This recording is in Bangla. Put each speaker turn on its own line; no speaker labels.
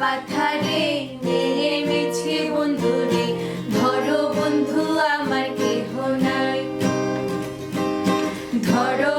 পাথারে মিলে মিছে বন্ধুরে ধরো বন্ধু আমার কেহ নাই। ধরো